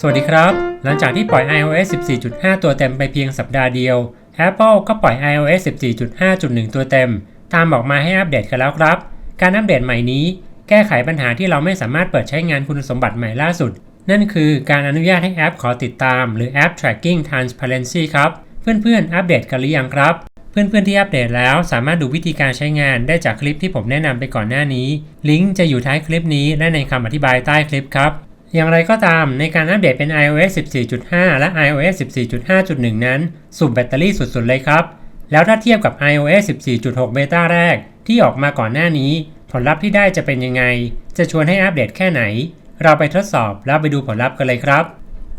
สวัสดีครับ หลังจากที่ปล่อย iOS 14.5 ตัวเต็มไปเพียงสัปดาห์เดียว Apple ก็ปล่อย iOS 14.5.1 ตัวเต็ม ตามออกมาให้อัปเดตกันแล้วครับ การอัปเดตใหม่นี้ แก้ไขปัญหาที่เราไม่สามารถเปิดใช้งานคุณสมบัติใหม่ล่าสุด นั่นคือการอนุญาตให้แอปขอติดตาม หรือ App Tracking Transparency ครับ เพื่อนๆ อัปเดตกันหรือยังครับ เพื่อนๆที่อัปเดตแล้วสามารถดูวิธีการใช้งานได้จากคลิปที่ผมแนะนำไปก่อนหน้านี้ ลิงก์จะอยู่ท้ายคลิปนี้และในคำอธิบายใต้คลิปครับ อย่างไรก็ตามในการอัปเดตเป็น iOS 14.5 และ iOS 14.5.1 นั้นสูบแบตเตอรี่สุดๆเลยครับ แล้วถ้าเทียบกับ iOS 14.6 เบต้าแรกที่ออกมาก่อนหน้านี้ ผลลัพธ์ที่ได้จะเป็นยังไง จะชวนให้อัปเดตแค่ไหน เราไปทดสอบแล้วไปดูผลลัพธ์กันเลยครับ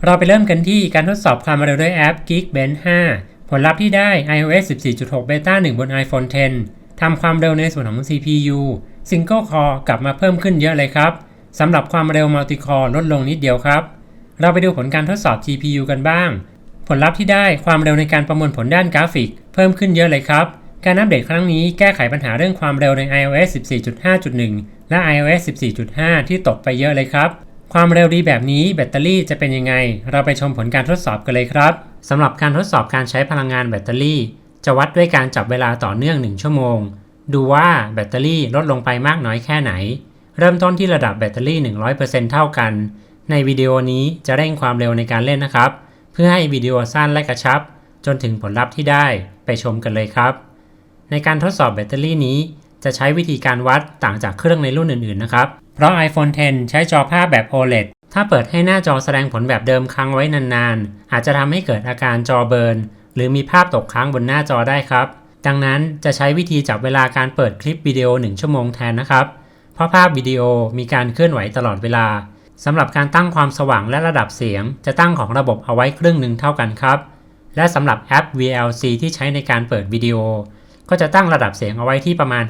เราไปเริ่มกันที่การทดสอบความเร็วด้วยแอป Geekbench 5 ผลลัพธ์ที่ได้ iOS 14.6 Beta 1 บน iPhone 10ทำความเร็วในส่วนของ CPU Single Core กลับมาเพิ่มขึ้นเยอะเลยครับ สำหรับความเร็ว Multi Core ลดลงนิดเดียวครับ เราไปดูผลการทดสอบ GPU กันบ้าง ผลลัพธ์ที่ได้ความเร็วในการประมวลผลด้านกราฟิก เพิ่มขึ้นเยอะเลยครับ การอัปเดตครั้งนี้แก้ไขปัญหาเรื่องความเร็วใน iOS 14.5.1 และ iOS 14.5 ที่ตกไปเยอะเลยครับ ความเร็วดีแบบนี้แบตเตอรี่จะเป็นยังไง เราไปชมผลการทดสอบกันเลยครับสำหรับการทดสอบการใช้พลังงานแบตเตอรี่ จะวัดด้วยการจับเวลาต่อเนื่อง 1 ชั่วโมง ดูว่าแบตเตอรี่ลดลงไปมากน้อยแค่ไหน เริ่มต้นที่ระดับแบตเตอรี่ 100%เท่ากัน ในวิดีโอนี้จะเร่งความเร็วในการเล่นนะครับ เพื่อให้วิดีโอสั้นและกระชับ จนถึงผลลัพธ์ที่ได้ไปชมกันเลยครับ ในการทดสอบแบตเตอรี่นี้ จะใช้วิธีการวัดต่างจากเครื่องในรุ่นอื่นๆนะครับ เพราะ iPhone 10 ใช้จอภาพแบบ OLED ถ้าเปิดให้หน้าจอแสดงผลแบบเดิมค้างไว้นานๆ อาจจะทำให้เกิดอาการจอเบิร์นหรือมีภาพตกค้างบนหน้าจอได้ครับ ดังนั้นจะใช้วิธีจับเวลาการเปิดคลิปวิดีโอ 1 ชั่วโมงแทนนะครับ เพราะภาพวิดีโอมีการเคลื่อนไหวตลอดเวลาสำหรับการตั้งความสว่างและระดับเสียง จะตั้งของระบบเอาไว้ครึ่งหนึ่งเท่ากันครับ และสำหรับแอป VLC ที่ใช้ในการเปิดวิดีโอ ก็จะตั้งระดับเสียงเอาไว้ที่ประมาณ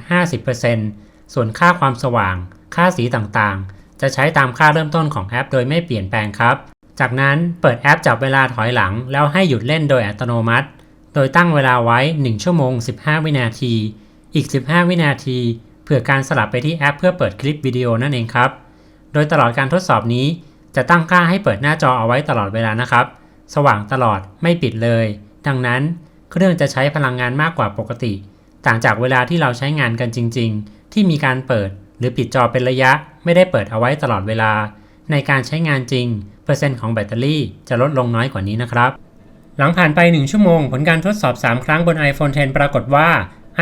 50%ส่วนค่าความสว่าง ค่าสีต่างๆ จะใช้ตามค่าเริ่มต้นของแอป โดยไม่เปลี่ยนแปลงครับ จากนั้นเปิดแอปจับเวลาถอยหลัง แล้วให้หยุดเล่นโดยอัตโนมัติ โดยตั้งเวลาไว้ 1 ชั่วโมง 15 วินาที อีก 15 วินาที เพื่อการสลับไปที่แอปเพื่อเปิดคลิปวิดีโอนั่นเองครับ โดยตลอดการทดสอบนี้ จะตั้งค่าให้เปิดหน้าจอเอาไว้ตลอดเวลานะครับ สว่างตลอดไม่ปิดเลย ดังนั้นเครื่องจะใช้พลังงานมากกว่าปกติ ต่างจากเวลาที่เราใช้งานกันจริง ๆ ที่มีการเปิดหรือปิดจอเป็นระยะ ไม่ได้เปิดเอาไว้ตลอดเวลา ในการใช้งานจริง เปอร์เซ็นต์ของแบตเตอรี่จะลดลงน้อยกว่านี้นะครับ หลังผ่านไป 1 ชั่วโมง ผลการทดสอบ 3 ครั้งบน iPhone 10 ปรากฏว่า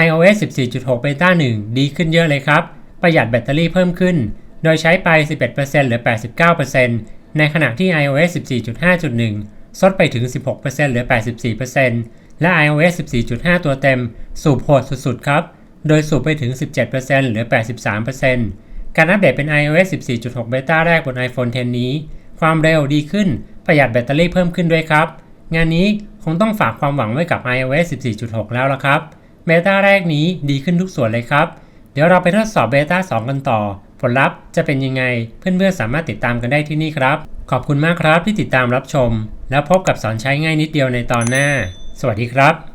iOS 14.6 Beta 1 ดีขึ้นเยอะเลยครับ ประหยัดแบตเตอรี่เพิ่มขึ้น โดยใช้ไป 11%หลือ 89%ในขณะที่ iOS 14.5.1 ซดไปถึง 16%หลือ 84%และ iOS 14.5 ตัวเต็ม สูบโหดสุดๆครับ โดยสูบไปถึง 17%หลือ 83%การอัปเดตเป็น iOS 14.6 Beta แรกบน iPhone 10 นี้ ความเร็วดีขึ้น ประหยัดแบตเตอรี่เพิ่มขึ้นด้วยครับ งานนี้คงต้องฝากความหวังไว้กับ iOS 14.6 แล้วละครับ เบต้าแรกนี้ดีขึ้นทุกส่วนเลยครับ เดี๋ยวเราไปทดสอบเบต้า2 กันต่อ ผลลัพธ์จะเป็นยังไง เพื่อนๆสามารถติดตามกันได้ที่นี่ครับ ขอบคุณมากครับที่ติดตามรับชม แล้วพบกับสอนใช้ง่ายนิดเดียวในตอนหน้า สวัสดีครับ